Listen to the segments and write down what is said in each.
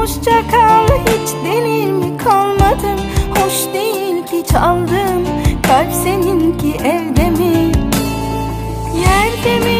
hoşça kal Hiç denir mi kalmadın Hoş değil ki çaldım Kalp seninki evde mi? Yerde mi?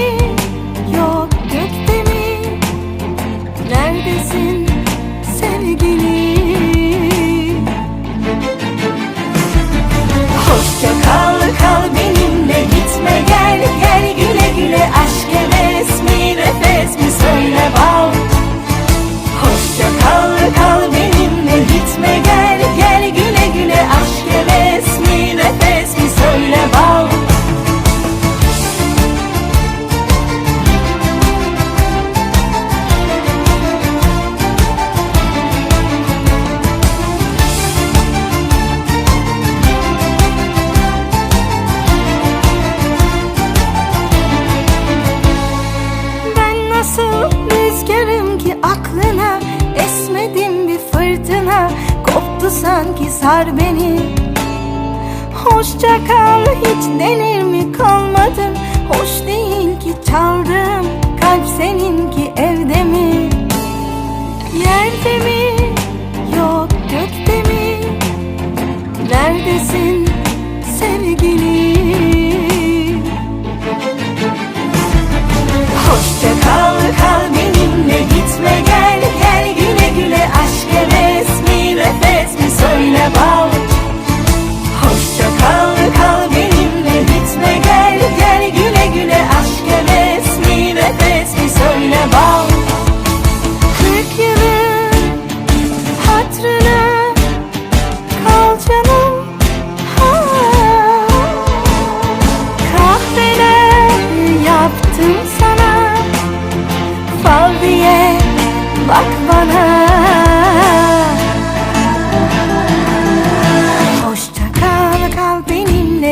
ki sar beni. Hoşça kal hiç denir mi kalmadın Hoş değil ki çaldım kalp seninki evde mi? Yerde mi yok gökte mi? Neredesin?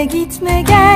gitme gel.